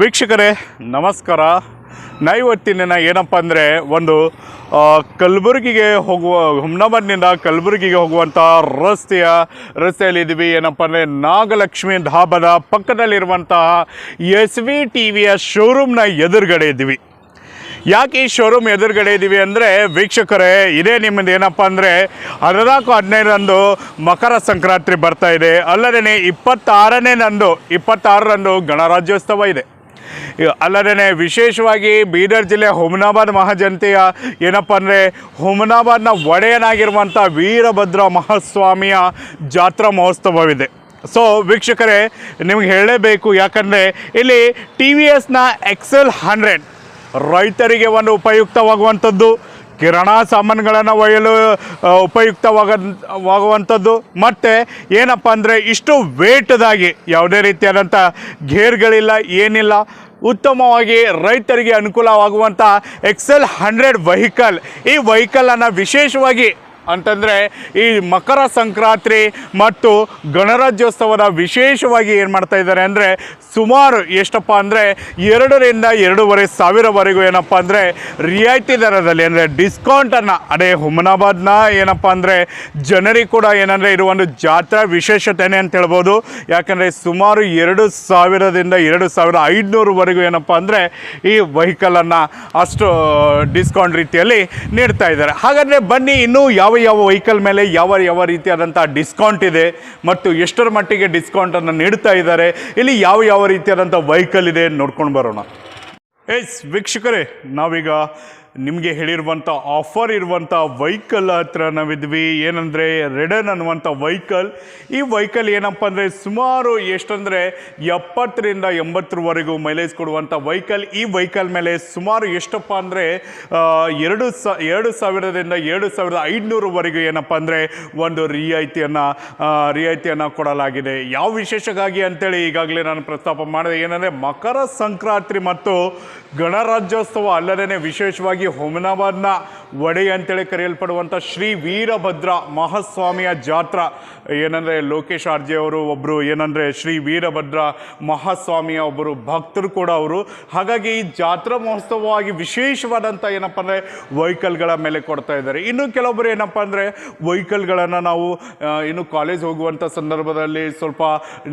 ವೀಕ್ಷಕರೇ, ನಮಸ್ಕಾರ. ನಾ ಇವತ್ತಿನ ಏನಪ್ಪ ಅಂದರೆ, ಒಂದು ಕಲಬುರಗಿಗೆ ಹೋಗುವ ಹುಮ್ನಾಬಾದ್ನಿಂದ ಕಲಬುರಗಿಗೆ ಹೋಗುವಂಥ ರಸ್ತೆಯ, ರಸ್ತೆಯಲ್ಲಿ ಇದ್ದೀವಿ ಏನಪ್ಪ ಅಂದರೆ, ನಾಗಲಕ್ಷ್ಮಿ ಧಾಬಾದ ಪಕ್ಕದಲ್ಲಿರುವಂತಹ ಎಸ್ ವಿ ಟಿ ವಿಯ ಶೋರೂಮ್ನ ಎದುರುಗಡೆ ಇದ್ದೀವಿ ಯಾಕೆ ಈ ಶೋರೂಮ್ ಎದುರುಗಡೆ ಇದ್ದೀವಿ ಅಂದರೆ, ವೀಕ್ಷಕರೇ, ಇದೇ ನಿಮ್ಮದು ಏನಪ್ಪ ಅಂದರೆ, ಹದಿನಾಲ್ಕು, ಹದಿನೈದರಂದು ಮಕರ ಸಂಕ್ರಾಂತಿ ಬರ್ತಾ ಇದೆ. ಅಲ್ಲದೇ ಇಪ್ಪತ್ತಾರನೇ ನಂದು ಇಪ್ಪತ್ತಾರರಂದು ಗಣರಾಜ್ಯೋತ್ಸವ ಇದೆ. ಅಲ್ಲದೇ ವಿಶೇಷವಾಗಿ ಬೀದರ್ ಜಿಲ್ಲೆ ಹುಮನಾಬಾದ್ ಮಹಾಜನತೆಯ ಏನಪ್ಪ ಅಂದರೆ ಹುಮನಾಬಾದ್ನ ಒಡೆಯನಾಗಿರುವಂಥ ವೀರಭದ್ರ ಮಹಾಸ್ವಾಮಿಯ ಜಾತ್ರಾ ಮಹೋತ್ಸವವಿದೆ. ಸೊ ವೀಕ್ಷಕರೇ ನಿಮ್ಗೆ ಹೇಳಲೇಬೇಕು ಯಾಕಂದರೆ ಇಲ್ಲಿ ಟಿ ವಿ ಎಸ್ನ ಎಕ್ಸೆಲ್ ಹಂಡ್ರೆಡ್ ರೈತರಿಗೆ ಒಂದು ಉಪಯುಕ್ತವಾಗುವಂಥದ್ದು ಕಿರಾಣ ಸಾಮಾನುಗಳನ್ನು ಒಯ್ಯಲು ಆ, ಉಪಯುಕ್ತವಾಗ ವಾಗುವಂಥದ್ದು ಮತ್ತು ಏನಪ್ಪ ಅಂದರೆ ಇಷ್ಟು ವೇಟ್ದಾಗಿ ಯಾವುದೇ ರೀತಿಯಾದಂಥ ಗೇರ್ಗಳಿಲ್ಲ ಏನಿಲ್ಲ ಉತ್ತಮವಾಗಿ ರೈತರಿಗೆ ಅನುಕೂಲವಾಗುವಂಥ ಎಕ್ಸೆಲ್ ಹಂಡ್ರೆಡ್ ವೆಹಿಕಲ್ ಈ ವೆಹಿಕಲನ್ನು ವಿಶೇಷವಾಗಿ ಅಂತಂದರೆ ಈ ಮಕರ ಸಂಕ್ರಾಂತಿ ಮತ್ತು ಗಣರಾಜ್ಯೋತ್ಸವದ ವಿಶೇಷವಾಗಿ ಏನು ಮಾಡ್ತಾ ಇದ್ದಾರೆ ಅಂದರೆ ಸುಮಾರು ಎಷ್ಟಪ್ಪ ಅಂದರೆ ಎರಡರಿಂದ ಎರಡೂವರೆ ಸಾವಿರವರೆಗೂ ಏನಪ್ಪ ಅಂದರೆ ರಿಯಾಯಿತಿ ದರದಲ್ಲಿ ಅಂದರೆ ಡಿಸ್ಕೌಂಟನ್ನು ಅದೇ ಹುಮನಾಬಾದ್ನ ಏನಪ್ಪ ಅಂದರೆ ಜನರಿಗೆ ಕೂಡ ಏನಂದರೆ ಇದು ಒಂದು ಜಾತ್ರಾ ವಿಶೇಷತೆನೇ ಅಂತ ಹೇಳ್ಬೋದು. ಯಾಕಂದರೆ ಸುಮಾರು ಎರಡು ಸಾವಿರದಿಂದ ಎರಡು ಸಾವಿರ ಐದುನೂರುವರೆಗೂ ಏನಪ್ಪ ಅಂದರೆ ಈ ವೆಹಿಕಲನ್ನು ಅಷ್ಟು ಡಿಸ್ಕೌಂಟ್ ರೀತಿಯಲ್ಲಿ ನೀಡ್ತಾ ಇದ್ದಾರೆ. ಹಾಗಾದರೆ ಬನ್ನಿ, ಇನ್ನೂ ಯಾವ ಯಾವ ವೆಹಿಕಲ್ ಮೇಲೆ ಯಾವ ಯಾವ ರೀತಿಯಾದಂಥ ಡಿಸ್ಕೌಂಟ್ ಇದೆ ಮತ್ತು ಎಷ್ಟರ ಮಟ್ಟಿಗೆ ಡಿಸ್ಕೌಂಟನ್ನು ನೀಡ್ತಾ ಇದ್ದಾರೆ, ಇಲ್ಲಿ ಯಾವ ಯಾವ ರೀತಿಯಾದಂಥ ವೆಹಿಕಲ್ ಇದೆ ನೋಡ್ಕೊಂಡು ಬರೋಣ. ಎಸ್ ವೀಕ್ಷಕರೇ, ನಾವೀಗ ನಿಮಗೆ ಹೇಳಿರುವಂಥ ಆಫರ್ ಇರುವಂಥ ವೆಹಿಕಲ್ ಹತ್ರ ನಾವಿದ್ವಿ. ಏನಂದರೆ ರೆಡನ್ ಅನ್ನುವಂಥ ವೆಹಿಕಲ್ ಈ ವೆಹಿಕಲ್ ಏನಪ್ಪ ಅಂದರೆ ಸುಮಾರು ಎಷ್ಟಂದರೆ ಎಪ್ಪತ್ತರಿಂದ ಎಂಬತ್ತರವರೆಗೂ ಮೈಲೇಜ್ ಕೊಡುವಂಥ ವೆಹಿಕಲ್ ಈ ವೆಹಿಕಲ್ ಮೇಲೆ ಸುಮಾರು ಎಷ್ಟಪ್ಪ ಅಂದರೆ ಎರಡು ಸ, ಎರಡು ಸಾವಿರದಿಂದ ಎರಡು ಸಾವಿರದ ಐದುನೂರವರೆಗೂ ಏನಪ್ಪ ಅಂದರೆ ಒಂದು ರಿಯಾಯಿತಿಯನ್ನು ರಿಯಾಯಿತಿಯನ್ನು ಕೊಡಲಾಗಿದೆ. ಯಾವ ವಿಶೇಷಕ್ಕಾಗಿ ಅಂತೇಳಿ ಈಗಾಗಲೇ ನಾನು ಪ್ರಸ್ತಾಪ ಮಾಡಿದೆ. ಏನಂದರೆ ಮಕರ ಸಂಕ್ರಾಂತಿ ಮತ್ತು ಗಣರಾಜ್ಯೋತ್ಸವ ಅಲ್ಲದೇ ವಿಶೇಷವಾಗಿ ಹುಮನಾಬಾದ್ನ ವಡೆ ಅಂತೇಳಿ ಕರೆಯಲ್ಪಡುವಂಥ ಶ್ರೀ ವೀರಭದ್ರ ಮಹಾಸ್ವಾಮಿಯ ಜಾತ್ರಾ. ಏನಂದರೆ ಲೋಕೇಶ್ ಆರ್ಜೆ ಅವರು ಒಬ್ಬರು ಏನಂದರೆ ಶ್ರೀ ವೀರಭದ್ರ ಮಹಾಸ್ವಾಮಿಯ ಒಬ್ಬರು ಭಕ್ತರು ಕೂಡ ಅವರು. ಹಾಗಾಗಿ ಈ ಜಾತ್ರಾ ಮಹೋತ್ಸವವಾಗಿ ವಿಶೇಷವಾದಂಥ ಏನಪ್ಪ ಅಂದರೆ ವೆಹಿಕಲ್ಗಳ ಮೇಲೆ ಕೊಡ್ತಾ ಇದ್ದಾರೆ. ಇನ್ನು ಕೆಲವೊಬ್ಬರು ಏನಪ್ಪ ಅಂದರೆ ವೆಹಿಕಲ್ಗಳನ್ನು ನಾವು ಇನ್ನು ಕಾಲೇಜ್ ಹೋಗುವಂಥ ಸಂದರ್ಭದಲ್ಲಿ ಸ್ವಲ್ಪ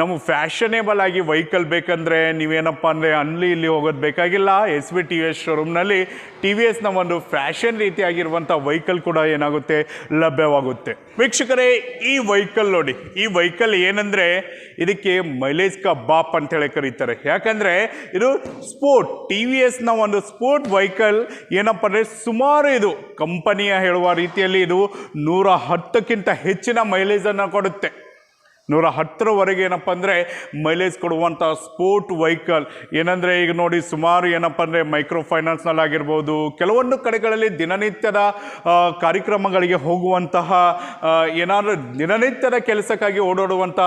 ನಮ್ಮ ಫ್ಯಾಷನೇಬಲ್ ಆಗಿ ವೆಹಿಕಲ್ ಬೇಕಂದರೆ ನೀವೇನಪ್ಪ ಅಂದರೆ ಅಲ್ಲಿ ಇಲ್ಲಿ ಹೋಗೋದು ಬೇಕಾಗಿಲ್ಲ. S V T V S ಶೋರೂಮ್ನಲ್ಲಿ T V ಎಸ್ನ ಒಂದು ಫ್ಯಾಷನ್ ರೀತಿಯಾಗಿರುವಂಥ ವೆಹಿಕಲ್ ಕೂಡ ಏನಾಗುತ್ತೆ ಲಭ್ಯವಾಗುತ್ತೆ. ವೀಕ್ಷಕರೇ, ಈ ವೆಹಿಕಲ್ ನೋಡಿ, ಈ ವೆಹಿಕಲ್ ಏನಂದರೆ ಇದಕ್ಕೆ ಮೈಲೇಜ್ ಕ ಬಾಪ್ ಅಂತೇಳಿ ಕರೀತಾರೆ. ಯಾಕಂದರೆ ಇದು ಸ್ಪೋರ್ಟ್, ಟಿ ವಿ ಎಸ್ನ ಒಂದು ಸ್ಪೋರ್ಟ್ ವೆಹಿಕಲ್ ಏನಪ್ಪ ಅಂದರೆ ಸುಮಾರು ಇದು ಕಂಪನಿಯ ಹೇಳುವ ರೀತಿಯಲ್ಲಿ ಇದು ನೂರ ಹತ್ತಕ್ಕಿಂತ ಹೆಚ್ಚಿನ ಮೈಲೇಜನ್ನು ಕೊಡುತ್ತೆ. ನೂರ ಹತ್ತರವರೆಗೆ ಏನಪ್ಪ ಅಂದರೆ ಮೈಲೇಜ್ ಕೊಡುವಂಥ ಸ್ಪೋರ್ಟ್ ವೆಹಿಕಲ್ ಏನಂದರೆ ಈಗ ನೋಡಿ ಸುಮಾರು ಏನಪ್ಪ ಅಂದರೆ ಮೈಕ್ರೋ ಫೈನಾನ್ಸ್ನಲ್ಲಾಗಿರ್ಬೋದು ಕೆಲವೊಂದು ಕಡೆಗಳಲ್ಲಿ ದಿನನಿತ್ಯದ ಕಾರ್ಯಕ್ರಮಗಳಿಗೆ ಹೋಗುವಂತಹ ಏನಾದರೂ ದಿನನಿತ್ಯದ ಕೆಲಸಕ್ಕಾಗಿ ಓಡಾಡುವಂಥ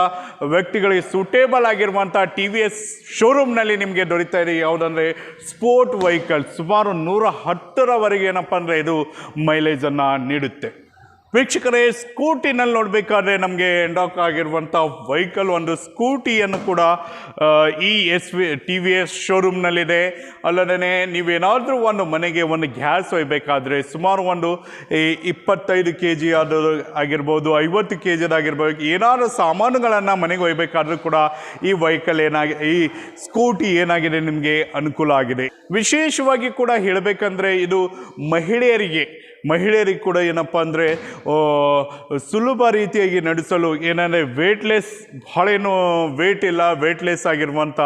ವ್ಯಕ್ತಿಗಳಿಗೆ ಸೂಟೇಬಲ್ ಆಗಿರುವಂಥ ಟಿ ವಿ ಎಸ್ ಶೋರೂಮ್ನಲ್ಲಿ ನಿಮಗೆ ದೊರೀತಾ ಇದೆ. ಯಾವುದಂದರೆ ಸ್ಪೋರ್ಟ್ ವೆಹಿಕಲ್ ಸುಮಾರು ನೂರ ಹತ್ತರವರೆಗೆ ಏನಪ್ಪ ಅಂದರೆ ಇದು ಮೈಲೇಜನ್ನು ನೀಡುತ್ತೆ. ವೀಕ್ಷಕರೇ, ಸ್ಕೂಟಿನಲ್ಲಿ ನೋಡಬೇಕಾದ್ರೆ ನಮಗೆ ಎಂಡಾಕ್ ಆಗಿರುವಂಥ ವೆಹಿಕಲ್ ಒಂದು ಸ್ಕೂಟಿಯನ್ನು ಕೂಡ ಈ S V T V S ಶೋರೂಮ್ನಲ್ಲಿದೆ ಅಲ್ಲದೇ ನೀವೇನಾದರೂ ಒಂದು ಮನೆಗೆ ಒಂದು ಗ್ಯಾಸ್ ಒಯ್ಯಬೇಕಾದ್ರೆ ಸುಮಾರು ಒಂದು ಇಪ್ಪತ್ತೈದು ಕೆ ಜಿ ಅದು ಆಗಿರ್ಬೋದು, ಐವತ್ತು ಕೆ ಜಿದಾಗಿರ್ಬೋದು ಏನಾದರೂ ಸಾಮಾನುಗಳನ್ನು ಮನೆಗೆ ಒಯ್ಯಬೇಕಾದ್ರೂ ಕೂಡ ಈ ವೆಹಿಕಲ್ ಏನಾಗಿ, ಈ ಸ್ಕೂಟಿ ಏನಾಗಿದೆ ನಿಮಗೆ ಅನುಕೂಲ ಆಗಿದೆ. ವಿಶೇಷವಾಗಿ ಕೂಡ ಹೇಳಬೇಕಂದ್ರೆ ಇದು ಮಹಿಳೆಯರಿಗೆ ಮಹಿಳೆಯರಿಗೆ ಕೂಡ ಏನಪ್ಪ ಅಂದರೆ ಸುಲಭ ರೀತಿಯಾಗಿ ನಡೆಸಲು ಏನಂದರೆ ವೇಟ್ಲೆಸ್ ಭಾಳ ಏನು ವೇಟ್ ಇಲ್ಲ ವೇಟ್ಲೆಸ್ ಆಗಿರುವಂಥ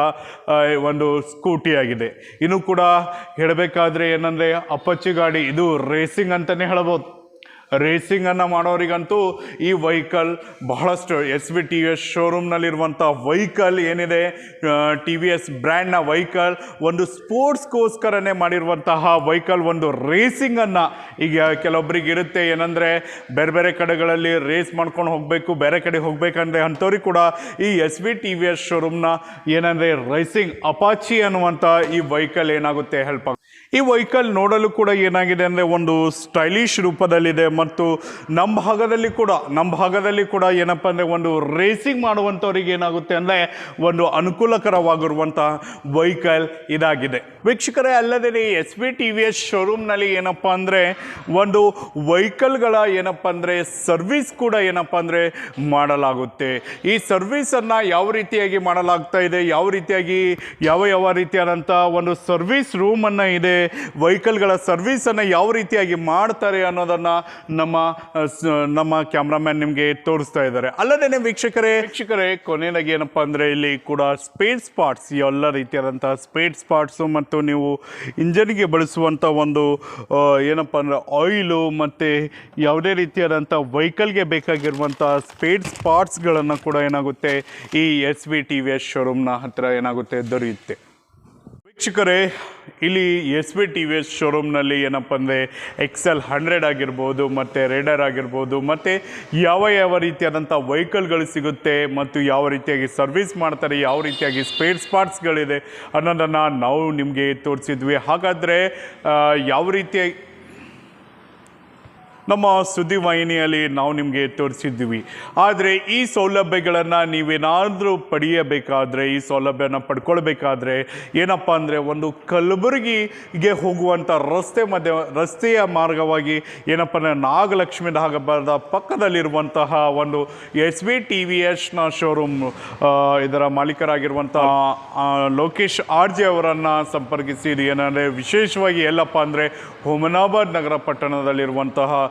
ಒಂದು ಸ್ಕೂಟಿ ಆಗಿದೆ. ಇನ್ನು ಕೂಡ ಹೇಳಬೇಕಾದ್ರೆ ಏನಂದರೆ ಅಪ್ಪಚ್ಚಿ ಗಾಡಿ ಇದು ರೇಸಿಂಗ್ ಅಂತಲೇ ಹೇಳ್ಬೋದು. ರೇಸಿಂಗನ್ನು ಮಾಡೋರಿಗಂತೂ ಈ ವೆಹಿಕಲ್ ಬಹಳಷ್ಟು S V T V S ಶೋರೂಮ್ನಲ್ಲಿರುವಂಥ vehicle ಏನಿದೆ ಟಿ ವಿ ಎಸ್ ಬ್ರ್ಯಾಂಡ್ನ ವೆಹಿಕಲ್, ಒಂದು ಸ್ಪೋರ್ಟ್ಸ್ಗೋಸ್ಕರನೇ ಮಾಡಿರುವಂತಹ ವೆಹಿಕಲ್, ಒಂದು ರೇಸಿಂಗನ್ನು ಈಗ ಕೆಲವೊಬ್ಬರಿಗೆ ಇರುತ್ತೆ. ಏನಂದರೆ ಬೇರೆ ಬೇರೆ ಕಡೆಗಳಲ್ಲಿ ರೇಸ್ ಮಾಡ್ಕೊಂಡು ಹೋಗಬೇಕು, ಬೇರೆ ಕಡೆ ಹೋಗ್ಬೇಕಂದ್ರೆ ಅಂಥವ್ರಿಗೆ ಕೂಡ ಈ S V T V S ಶೋರೂಮ್ನ ಏನಂದರೆ ರೇಸಿಂಗ್ ಅಪಾಚಿ ಅನ್ನುವಂಥ ಈ ವೆಹಿಕಲ್ ಏನಾಗುತ್ತೆ ಹೆಲ್ಪ್ ಆಗುತ್ತೆ ಈ ವೆಹಿಕಲ್ ನೋಡಲು ಕೂಡ ಏನಾಗಿದೆ ಅಂದರೆ ಒಂದು ಸ್ಟೈಲಿಶ್ ರೂಪದಲ್ಲಿದೆ ಮತ್ತು ನಮ್ಮ ಭಾಗದಲ್ಲಿ ಕೂಡ, ನಮ್ಮ ಭಾಗದಲ್ಲಿ ಕೂಡ ಏನಪ್ಪ ಅಂದರೆ ಒಂದು ರೇಸಿಂಗ್ ಮಾಡುವಂಥವ್ರಿಗೆ ಏನಾಗುತ್ತೆ ಅಂದರೆ ಒಂದು ಅನುಕೂಲಕರವಾಗಿರುವಂಥ ವೆಹಿಕಲ್ ಇದಾಗಿದೆ. ವೀಕ್ಷಕರೇ ಅಲ್ಲದೆ S B T V S ಶೋರೂಮ್ನಲ್ಲಿ ಏನಪ್ಪ ಅಂದರೆ ಒಂದು ವೆಹಿಕಲ್ಗಳ ಏನಪ್ಪ ಅಂದರೆ ಸರ್ವಿಸ್ ಕೂಡ ಏನಪ್ಪ ಅಂದರೆ ಮಾಡಲಾಗುತ್ತೆ. ಈ ಸರ್ವಿಸನ್ನು ಯಾವ ರೀತಿಯಾಗಿ ಮಾಡಲಾಗ್ತಾ ಇದೆ, ಯಾವ ರೀತಿಯಾಗಿ, ಯಾವ ಯಾವ ರೀತಿಯಾದಂಥ ಒಂದು ಸರ್ವಿಸ್ ರೂಮನ್ನು ಇದೆ. ವೆಹಿಕಲ್ಗಳ ಸರ್ವಿಸನ್ನು ಯಾವ ರೀತಿಯಾಗಿ ಮಾಡ್ತಾರೆ ಅನ್ನೋದನ್ನು ನಮ್ಮ ನಮ್ಮ ಕ್ಯಾಮ್ರಾಮ್ಯಾನ್ ನಿಮಗೆ ತೋರಿಸ್ತಾ ಇದ್ದಾರೆ. ಅಲ್ಲದೇ ವೀಕ್ಷಕರೇ ವೀಕ್ಷಕರೇ, ಕೊನೆಯದಾಗಿ ಏನಪ್ಪ ಅಂದರೆ ಇಲ್ಲಿ ಕೂಡ ಸ್ಪೇಡ್ ಸ್ಪಾಟ್ಸ್ ಎಲ್ಲ ರೀತಿಯಾದಂಥ ಸ್ಪೇಡ್ ಸ್ಪಾಟ್ಸು ಮತ್ತು ನೀವು ಇಂಜನ್ಗೆ ಬಳಸುವಂಥ ಒಂದು ಏನಪ್ಪ ಅಂದರೆ ಆಯಿಲು ಮತ್ತು ಯಾವುದೇ ರೀತಿಯಾದಂಥ ವೆಹಿಕಲ್ಗೆ ಬೇಕಾಗಿರುವಂಥ ಸ್ಪೇಡ್ ಸ್ಪಾಟ್ಸ್ಗಳನ್ನು ಕೂಡ ಏನಾಗುತ್ತೆ ಈ S V T V S ಶೋರೂಮ್ನ ಹತ್ತಿರ ಏನಾಗುತ್ತೆ ದೊರೆಯುತ್ತೆ. ವೀಕ್ಷಕರೇ, ಇಲ್ಲಿ S B T V S ಶೋರೂಮ್ನಲ್ಲಿ ಏನಪ್ಪ ಅಂದರೆ ಎಕ್ಸೆಲ್ ಹಂಡ್ರೆಡ್ ಆಗಿರ್ಬೋದು, ಮತ್ತು ರೇಡರ್ ಆಗಿರ್ಬೋದು, ಮತ್ತು ಯಾವ ಯಾವ ರೀತಿಯಾದಂಥ ವೆಹಿಕಲ್ಗಳು ಸಿಗುತ್ತೆ ಮತ್ತು ಯಾವ ರೀತಿಯಾಗಿ ಸರ್ವಿಸ್ ಮಾಡ್ತಾರೆ, ಯಾವ ರೀತಿಯಾಗಿ ಸ್ಪೇರ್ ಸ್ಪಾರ್ಟ್ಸ್ಗಳಿದೆ ಅನ್ನೋದನ್ನು ನಾವು ನಿಮಗೆ ತೋರಿಸಿದ್ವಿ. ಹಾಗಾದರೆ ಯಾವ ರೀತಿಯಾಗಿ ನಮ್ಮ ಸುದ್ದಿವಾಹಿನಿಯಲ್ಲಿ ನಾವು ನಿಮಗೆ ತೋರಿಸಿದ್ವಿ ಆದರೆ ಈ ಸೌಲಭ್ಯಗಳನ್ನು ನೀವೇನಾದರೂ ಪಡೆಯಬೇಕಾದ್ರೆ, ಈ ಸೌಲಭ್ಯನ ಪಡ್ಕೊಳ್ಬೇಕಾದ್ರೆ ಏನಪ್ಪ ಅಂದರೆ ಒಂದು ಕಲಬುರಗಿಗೆ ಹೋಗುವಂಥ ರಸ್ತೆ ಮಧ್ಯ, ರಸ್ತೆಯ ಮಾರ್ಗವಾಗಿ ಏನಪ್ಪ ಅಂದರೆ ನಾಗಲಕ್ಷ್ಮಿ ನಾಗಬಾರದ ಪಕ್ಕದಲ್ಲಿರುವಂತಹ ಒಂದು ಎಸ್ ವಿ ಟಿ ವಿ ಎಸ್ನ ಶೋರೂಮ್ ಇದರ ಮಾಲೀಕರಾಗಿರುವಂಥ ಲೋಕೇಶ್ ಆರ್ ಜೆ ಅವರನ್ನು ಸಂಪರ್ಕಿಸಿ ಏನಂದರೆ ವಿಶೇಷವಾಗಿ ಎಲ್ಲಪ್ಪ ಅಂದರೆ ಹುಮನಾಬಾದ್ ನಗರ ಪಟ್ಟಣದಲ್ಲಿರುವಂತಹ